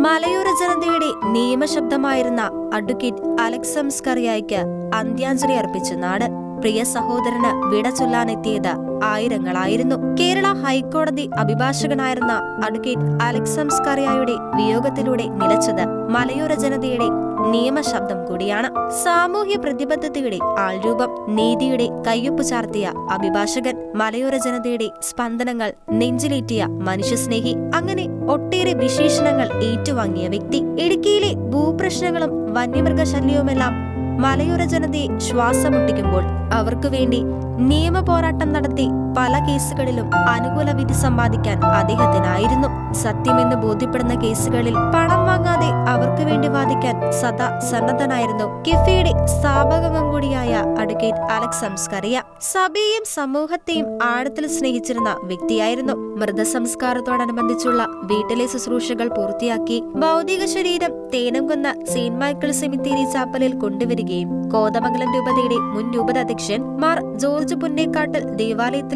മലയോര ജനതയുടെ നിയമശബ്ദമായിരുന്ന അഡ്വക്കേറ്റ് അലക്സംസ്കറിയായിക്ക് അന്ത്യാഞ്ജലി അർപ്പിച്ച നാട് പ്രിയ സഹോദരന് വിട ചൊല്ലാനെത്തിയത് ആയിരങ്ങളായിരുന്നു. കേരള ഹൈക്കോടതി അഭിഭാഷകനായിരുന്ന അഡ്വക്കേറ്റ് അലക്സംസ് കറിയായുടെ വിയോഗത്തിലൂടെ നിലച്ചത് മലയോര ജനതയുടെ നിയമശബ്ദം കൂടിയാണ്. സാമൂഹ്യ പ്രതിബദ്ധതയുടെ ആൾരൂപം നീതിയുടെ കയ്യൊപ്പ് ചാർത്തിയ അഭിഭാഷകൻ മലയോര ജനതയുടെ സ്പന്ദനങ്ങൾ നെഞ്ചിലേറ്റിയ മനുഷ്യസ്നേഹി അങ്ങനെ ഒട്ടേറെ വിശേഷണങ്ങൾ ഏറ്റുവാങ്ങിയ വ്യക്തി. ഇടുക്കിയിലെ ഭൂപ്രശ്നങ്ങളും വന്യമൃഗശല്യവുമെല്ലാം മലയോര ജനതയെ ശ്വാസമുട്ടിക്കുമ്പോൾ അവർക്കു വേണ്ടി നിയമ പോരാട്ടം നടത്തി പല കേസുകളിലും അനുകൂല വിധി സമ്പാദിക്കാൻ അദ്ദേഹത്തിനായിരുന്നു. സത്യമെന്ന് ബോധ്യപ്പെടുന്ന കേസുകളിൽ പണം വാങ്ങാതെ അവർക്ക് വേണ്ടി വാദിക്കാൻ സദാ സന്നദ്ധനായിരുന്നു. കിഫയുടെ സ്ഥാപകംഗം കൂടിയായ അഡ്വക്കേറ്റ് അലക്സ് സംസ്കറിയ സഭയെയും സമൂഹത്തെയും ആഴത്തിൽ സ്നേഹിച്ചിരുന്ന വ്യക്തിയായിരുന്നു. മൃതസംസ്കാരത്തോടനുബന്ധിച്ചുള്ള വീട്ടിലെ ശുശ്രൂഷകൾ പൂർത്തിയാക്കി ഭൗതിക ശരീരം തേനംകുന്ന സെയിന്റ് മൈക്കിൾ സെമിത്തേരി ചാപ്പലിൽ കൊണ്ടുവരികയും കോതമംഗലം രൂപതയുടെ മുൻ രൂപത അധ്യക്ഷൻ മാർ ജോർജ് പുന്നേക്കാട്ടിൽ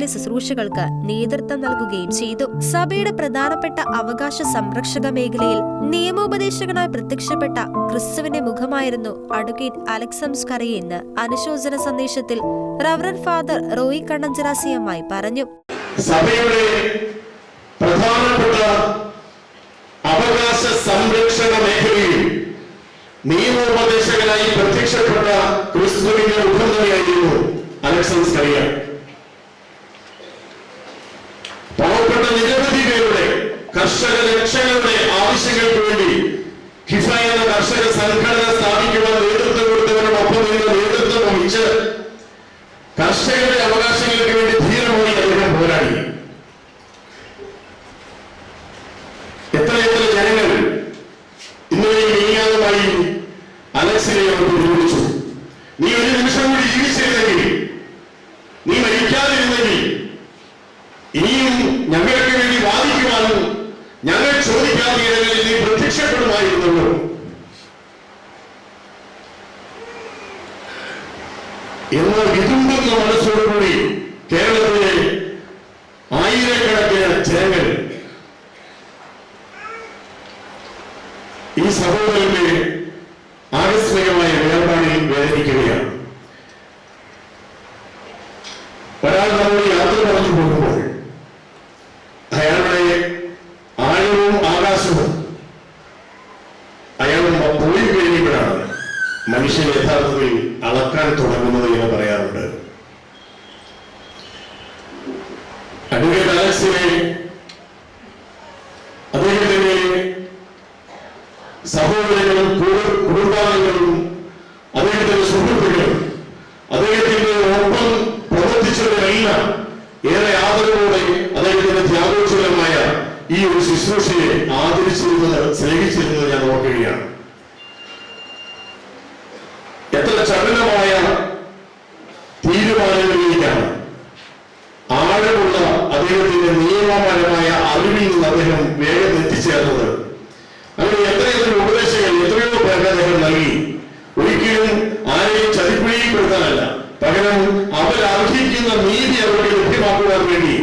ദേവാലയത്തിലെ ശുശ്രൂഷകൾക്ക് നേതൃത്വം നൽകുകയും ചെയ്തു. സഭയുടെ പ്രധാനപ്പെട്ട അവകാശ സംരക്ഷക മേഖലയിൽ നിയമോപദേശകനായി പ്രത്യക്ഷപ്പെട്ട ക്രിസ്തുവിന്റെ മുഖമായിരുന്നു അഡ്വക്കേറ്റ് അലക്സംസ് കറിയെന്ന് അനുശോചന സന്ദേശത്തിൽ റവറൻ ഫാദർ റോയി കണ്ണഞ്ചിറാസിയമ്മായി പറഞ്ഞു. സഭയുടെ പ്രധാനപ്പെട്ട അവകാശ സംരക്ഷണ മേഖലയിൽ നിയമോപദേശകനായി പ്രത്യക്ഷപ്പെട്ട ക്രിസ്തുവിന്റെ മുഖം തന്നെയായിരുന്നു അലക്സൻസ് കറിയ പാവപ്പെട്ട നിരവധി പേരുടെ കർഷക രക്ഷകളുടെ ആവശ്യങ്ങൾക്ക് വേണ്ടി ഹിഫ കർഷക സംഘടന സ്ഥാപിക്കുവാൻ നേതൃത്വം കൊടുത്തവരോടൊപ്പം നിന്ന് നേതൃത്വം വഹിച്ച് സഹോദരങ്ങളും കുടു- കുടുംബാംഗങ്ങളും അദ്ദേഹത്തിന്റെ സുഹൃത്തുക്കളും അദ്ദേഹത്തിന്റെ ഒപ്പം പ്രവർത്തിച്ചവരെല്ലാം ഏറെ ആദരവോടെ അദ്ദേഹത്തിന്റെ ത്യാഗോജ്വലമായ ഈ ഒരു ശുശ്രൂഷയെ ആദരിച്ചിരുന്നത് സ്നേഹിച്ചിരുന്നത് ഞാൻ ഓർക്കുകയാണ്. എത്ര ചടുലമായ തീരുമാനങ്ങളിലേക്കാണ് ആഴമുള്ള അദ്ദേഹത്തിന്റെ നിയമപരമായ അറിവിൽ നിന്ന് അദ്ദേഹം വേഗം അവരർഹിക്കുന്ന നീതി അവർക്ക് ലഭ്യമാക്കുവാൻ വേണ്ടി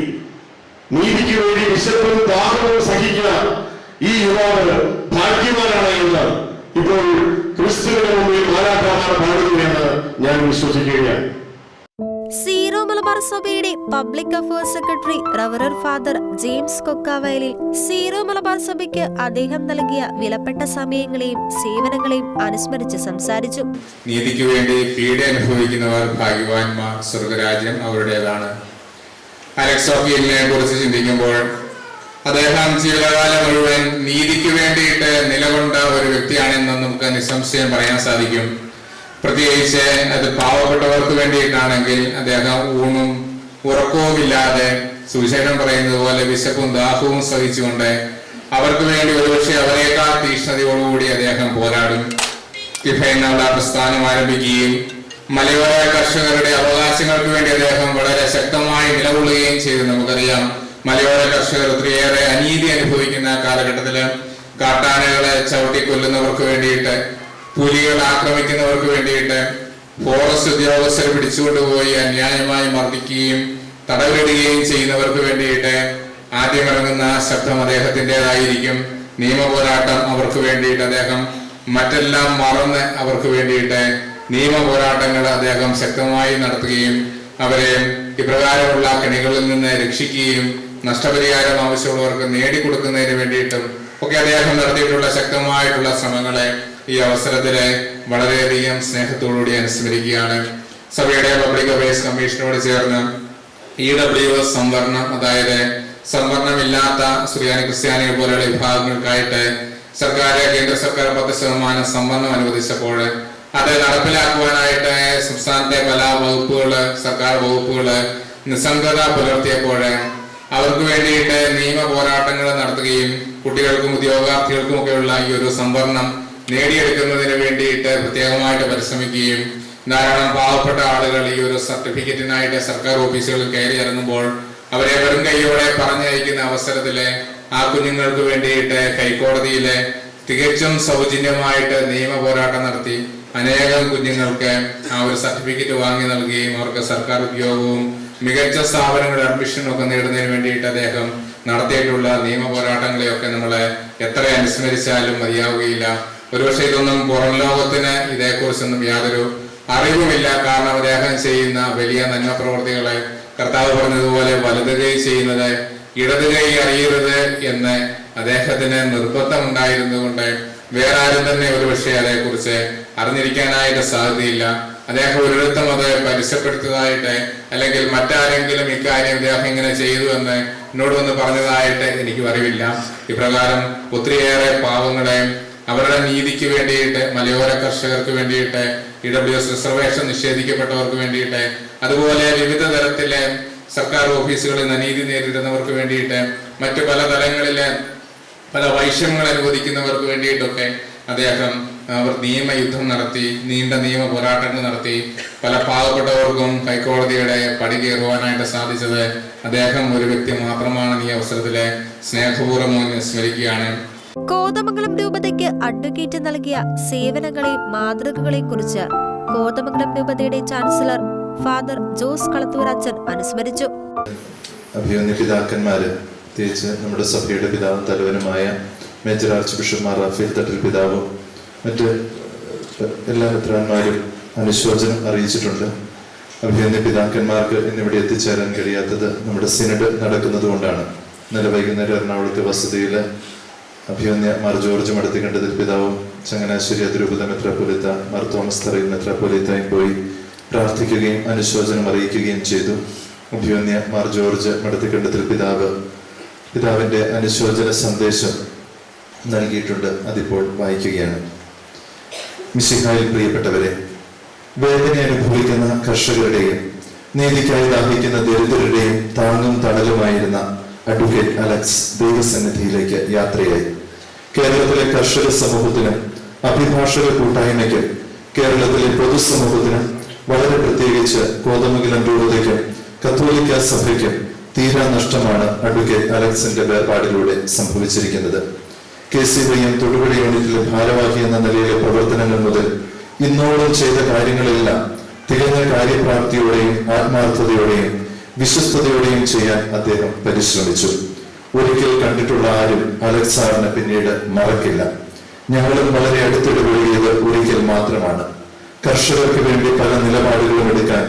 നീതിക്ക് വേണ്ടി വിശപ്പും ദാഹവും സഹിക്കുന്ന ഈ യുവാവ് ഭാഗ്യവാനാണ് എന്ന് ഇപ്പോൾ ക്രിസ്തുവിന്റെ മുമ്പിൽ മാലാഖാമാർ പാടുകയാണ് ഞാൻ വിശ്വസിക്കുകയാണ്. സീറോ മലബാർ സഭയുടെ പബ്ലിക് അഫയേഴ്സ് സെക്രട്ടറി റവറർ ഫാദർ ജെയിംസ് കൊക്കാവയലിൽ സീറോ മലബാർ സഭയ്ക്ക് അദ്ദേഹം നൽകിയ വിലപ്പെട്ട സമയങ്ങളെയും സേവനങ്ങളെയും അനുസ്മരിച്ച് സംസാരിച്ചു. നീതിക്ക് വേണ്ടി പീഡ അനുഭവിക്കുന്നവർ ഭാഗ്യവാന്മാർ സ്വർഗരാജ്യം അവരുടേതാണ്. അലക്സ് കുറിച്ച് ചിന്തിക്കുമ്പോൾ അദ്ദേഹം ജീവിതകാലം മുഴുവൻ നീതിക്ക് വേണ്ടിയിട്ട് നിലകൊണ്ട ഒരു വ്യക്തിയാണെന്ന് നമുക്ക് നിസ്സംശയം പറയാൻ സാധിക്കും. പ്രത്യേകിച്ച് അത് പാവപ്പെട്ടവർക്ക് വേണ്ടിയിട്ടാണെങ്കിൽ അദ്ദേഹം ഊണും ഉറക്കവുമില്ലാതെ സുവിശേഷം പറയുന്നത് പോലെ വിശപ്പും ദാഹവും സഹിച്ചുകൊണ്ട് അവർക്ക് വേണ്ടി ഒരുപക്ഷെ അവരെക്കാൾ തീക്ഷ്ണതയോടുകൂടി അദ്ദേഹം പോരാടും. ഫിഫ എന്നുള്ള പ്രസ്ഥാനം ആരംഭിക്കുകയും മലയോര കർഷകരുടെ അവകാശങ്ങൾക്ക് വേണ്ടി അദ്ദേഹം വളരെ ശക്തമായി നിലകൊള്ളുകയും ചെയ്തു. നമുക്കറിയാം മലയോര കർഷകർ ഒത്തിരിയേറെ അനീതി അനുഭവിക്കുന്ന കാലഘട്ടത്തിൽ കാട്ടാനകളെ ചവിട്ടിക്കൊല്ലുന്നവർക്ക് വേണ്ടിയിട്ട് പുലികൾ ആക്രമിക്കുന്നവർക്ക് വേണ്ടിയിട്ട് ഫോറസ്റ്റ് ഉദ്യോഗസ്ഥരെ പിടിച്ചുകൊണ്ടുപോയി അന്യായമായി മർദ്ദിക്കുകയും തടവിടുകയും ചെയ്യുന്നവർക്ക് വേണ്ടിയിട്ട് ആദ്യം ഇറങ്ങുന്ന ശബ്ദം അദ്ദേഹത്തിന്റെതായിരിക്കും. നിയമ പോരാട്ടം അവർക്ക് വേണ്ടിയിട്ട് അദ്ദേഹം മറ്റെല്ലാം മറന്ന് അവർക്ക് വേണ്ടിയിട്ട് നിയമ പോരാട്ടങ്ങൾ അദ്ദേഹം ശക്തമായി നടത്തുകയും അവരെ ഇപ്രകാരമുള്ള കെണികളിൽ നിന്ന് രക്ഷിക്കുകയും നഷ്ടപരിഹാരം ആവശ്യമുള്ളവർക്ക് നേടിക്കൊടുക്കുന്നതിന് വേണ്ടിയിട്ടും ഒക്കെ അദ്ദേഹം നടത്തിയിട്ടുള്ള ശക്തമായിട്ടുള്ള ശ്രമങ്ങളെ ഈ അവസരത്തിൽ വളരെയധികം സ്നേഹത്തോടുകൂടി അനുസ്മരിക്കുകയാണ്. സഭയുടെ പബ്ലിക് അഫയേഴ്സ് കമ്മീഷനോട് ചേർന്ന് ഇ ഡബ്ല്യു എസ് സംവരണം അതായത് സംവരണമില്ലാത്ത സുറിയാനി ക്രിസ്ത്യാനികൾ പോലെയുള്ള വിഭാഗങ്ങൾക്കായിട്ട് സർക്കാർ കേന്ദ്ര സർക്കാർ പത്ത് ശതമാനം സംവരണം അനുവദിച്ചപ്പോൾ അത് നടപ്പിലാക്കുവാനായിട്ട് സംസ്ഥാനത്തെ പല വകുപ്പുകൾ സർക്കാർ വകുപ്പുകൾ നിസ്സംഗത പുലർത്തിയപ്പോൾ അവർക്ക് വേണ്ടിയിട്ട് നിയമ പോരാട്ടങ്ങൾ നടത്തുകയും കുട്ടികൾക്കും ഉദ്യോഗാർത്ഥികൾക്കും ഒക്കെയുള്ള ഈ ഒരു സംവരണം നേടിയെടുക്കുന്നതിന് വേണ്ടിയിട്ട് പ്രത്യേകമായിട്ട് പരിശ്രമിക്കുകയും ധാരാളം പാവപ്പെട്ട ആളുകൾ ഈ ഒരു സർട്ടിഫിക്കറ്റിനായിട്ട് സർക്കാർ ഓഫീസുകളിൽ കയറി ഇറങ്ങുമ്പോൾ അവരെ വെറും കൈയോടെ പറഞ്ഞയക്കുന്ന അവസരത്തിൽ ആ കുഞ്ഞുങ്ങൾക്ക് വേണ്ടിയിട്ട് ഹൈക്കോടതിയിലെ തികച്ചും സൗജന്യമായിട്ട് നിയമ പോരാട്ടം നടത്തി അനേകം കുഞ്ഞുങ്ങൾക്ക് ആ ഒരു സർട്ടിഫിക്കറ്റ് വാങ്ങി നൽകുകയും അവർക്ക് സർക്കാർ ഉദ്യോഗവും മികച്ച സ്ഥാപനങ്ങളുടെ അഡ്മിഷനും ഒക്കെ നേടുന്നതിന് വേണ്ടിയിട്ട് അദ്ദേഹം നടത്തിയിട്ടുള്ള നിയമ പോരാട്ടങ്ങളെയൊക്കെ നമ്മൾ എത്ര അനുസ്മരിച്ചാലും മതിയാവുകയില്ല. ഒരുപക്ഷെ ഇതൊന്നും പുറം ലോകത്തിന് ഇതേക്കുറിച്ചൊന്നും യാതൊരു അറിവുമില്ല. കാരണം അദ്ദേഹം ചെയ്യുന്ന വലിയ നന്മ പ്രവർത്തികളെ കർത്താവ് പറഞ്ഞതുപോലെ വലത് കൈ ചെയ്യുന്നത് ഇടത് കൈ അറിയരുത് എന്ന് അദ്ദേഹത്തിന് നിർബന്ധമുണ്ടായിരുന്നുകൊണ്ട് വേറെ ആരും തന്നെ ഒരുപക്ഷെ അതേക്കുറിച്ച് അറിഞ്ഞിരിക്കാനായിട്ട് സാധ്യതയില്ല. അദ്ദേഹം ഒരിടത്തും അത് പരസ്യപ്പെടുത്തതായിട്ട് അല്ലെങ്കിൽ മറ്റാരെങ്കിലും ഇക്കാര്യം അദ്ദേഹം ഇങ്ങനെ ചെയ്തു എന്ന് എന്നോട് വന്ന് പറഞ്ഞതായിട്ട് എനിക്കും അറിവില്ല. ഇപ്രകാരം ഒത്തിരിയേറെ പാവങ്ങളെ അവരുടെ നീതിക്ക് വേണ്ടിയിട്ട് മലയോര കർഷകർക്ക് വേണ്ടിയിട്ട് ഇ ഡബ്ല്യു എസ് റിസർവേഷൻ നിഷേധിക്കപ്പെട്ടവർക്ക് വേണ്ടിയിട്ട് അതുപോലെ വിവിധ തരത്തിലെ സർക്കാർ ഓഫീസുകളിൽ നിന്ന് അനീതി നേരിടുന്നവർക്ക് വേണ്ടിയിട്ട് മറ്റു പല തലങ്ങളിലെ പല വൈഷമ്യങ്ങൾ അനുവദിക്കുന്നവർക്ക് വേണ്ടിയിട്ടൊക്കെ അദ്ദേഹം അവർ നിയമയുദ്ധം നടത്തി നീണ്ട നിയമ പോരാട്ടങ്ങൾ നടത്തി പല പാവപ്പെട്ടവർക്കും ഹൈക്കോടതിയുടെ പടി കയറുവാനായിട്ട് സാധിച്ചത് അദ്ദേഹം ഒരു വ്യക്തി മാത്രമാണ് ഈ അവസരത്തിലെ സ്നേഹപൂർവം സ്മരിക്കുകയാണ് കോതമംഗലം രൂപതയ്ക്ക് അഡ്വക്കേറ്റ് നൽകിയ സേവനങ്ങളെയും മാതൃകകളെയും കുറിച്ച് കോതമംഗലം രൂപതയുടെ ചാൻസലർ ഫാദർ ജോസ് കളത്തൂരച്ചൻ അനുസ്മരിച്ചു. പിതാക്കന്മാര് നമ്മുടെ സഭയുടെ പിതാവും തലവനുമായ major arch bishop Mar Raphael Thattil പിതാവും മറ്റ് എല്ലാ മിത്രന്മാരും അനുശോചനം അറിയിച്ചിട്ടുണ്ട്. അഭിമന്യ പിതാക്കന്മാർക്ക് ഇന്നിവിടെ എത്തിച്ചേരാൻ കഴിയാത്തത് നമ്മുടെ സിനഡ് നടക്കുന്നത് കൊണ്ടാണ് ഇന്നലെ വൈകുന്നേരം എറണാകുളത്തെ വസതിയിൽ അഭിമന്യ മാർ ജോർജ് മടത്തിക്കണ്ടതിൽ പിതാവും ചങ്ങനാശ്ശേരി അതിരൂപത മെത്രാപൊലിത്ത മാർ തോമസ് തറയിൽ മെത്രാപൊലിത്തയും പോയി പ്രാർത്ഥിക്കുകയും അനുശോചനം അറിയിക്കുകയും ചെയ്തു. അഭിമന്യ മാർ ജോർജ് മടത്തിക്കണ്ടതിൽ പിതാവ് പിതാവിന്റെ അനുശോചന സന്ദേശം നൽകിയിട്ടുണ്ട്. അതിപ്പോൾ വായിക്കുകയാണ്. മിശിഹായിൽ പ്രിയപ്പെട്ടവരെ വേദന അനുഭവിക്കുന്ന കർഷകരുടെയും നീതിക്കായി ദാഹിക്കുന്ന ദരിദ്രരുടെയും താങ്ങും തണലുമായിരുന്ന അഡ്വക്കേറ്റ് അലക്സ് ദൈവസന്നിധിയിലേക്ക് യാത്രയായി. കേരളത്തിലെ കർഷക സമൂഹത്തിന് അഭിഭാഷക കൂട്ടായ്മയ്ക്ക് കേരളത്തിലെ പൊതുസമൂഹത്തിന് വളരെ പ്രത്യേകിച്ച് കോതമംഗലം രൂപതയ്ക്ക് കത്തോലിക്ക സഭയ്ക്ക് തീരാ നഷ്ടമാണ് അഡ്വക്കേറ്റ് അലക്സിന്റെ വേർപാടിലൂടെ സംഭവിച്ചിരിക്കുന്നത്. K C Y M Thodupuzha യൂണിറ്റിലെ ഭാരവാഹി എന്ന നിലയിലെ പ്രവർത്തനങ്ങൾ മുതൽ ഇന്നോളം ചെയ്ത കാര്യങ്ങളെല്ലാം തികഞ്ഞ കാര്യപ്രാപ്തിയോടെയും ആത്മാർത്ഥതയോടെയും വിശ്വസ്തയോടെയും ചെയ്യാൻ അദ്ദേഹം പരിശ്രമിച്ചു. ഒരിക്കൽ കണ്ടിട്ടുള്ള ആരും അലക്സ് പിന്നീട് മറക്കില്ല. ഞങ്ങളും വളരെ അടുത്തിടപെടുകയത് ഒരിക്കൽ മാത്രമാണ്. കർഷകർക്ക് വേണ്ടി പല നിലപാടുകളും എടുക്കാൻ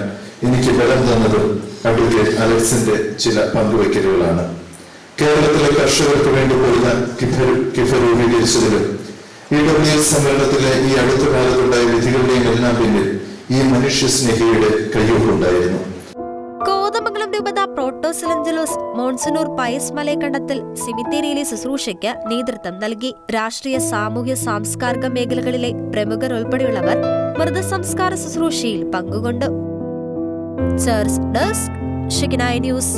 എനിക്ക് ബലം തന്നതും അഡ്വക്കേറ്റ് അലക്സിന്റെ ചില പങ്കുവയ്ക്കലുകളാണ്. കേരളത്തിലെ കർഷകർക്ക് വേണ്ടി പൊരുതാൻ കിഫ കിഫ രൂപീകരിച്ചതിലും ഇ ഡബ്ല്യു എസ് സമ്മേളനത്തിലെ ഈ അടുത്ത കാലത്തുണ്ടായ വിധികളുടെയും എല്ലാം പിന്നിൽ ഈ മനുഷ്യ സ്നേഹിയുടെ കയ്യൊപ്പുണ്ടായിരുന്നു. കോതമംഗലം രൂപത പ്രോട്ടോസിലഞ്ചലോസ് മോൺസനൂർ പയസ് മലയക്കണ്ടത്തിൽ സിമിത്തേരിയിലെ ശുശ്രൂഷയ്ക്ക് നേതൃത്വം നൽകി. രാഷ്ട്രീയ സാമൂഹ്യ സാംസ്കാരിക മേഖലകളിലെ പ്രമുഖർ ഉൾപ്പെടെയുള്ളവർ മൃതസംസ്കാര ശുശ്രൂഷയിൽ പങ്കുകൊണ്ടു. ചേർസ് ഡെസ്ക് ഷിഗ്നായ് ന്യൂസ്.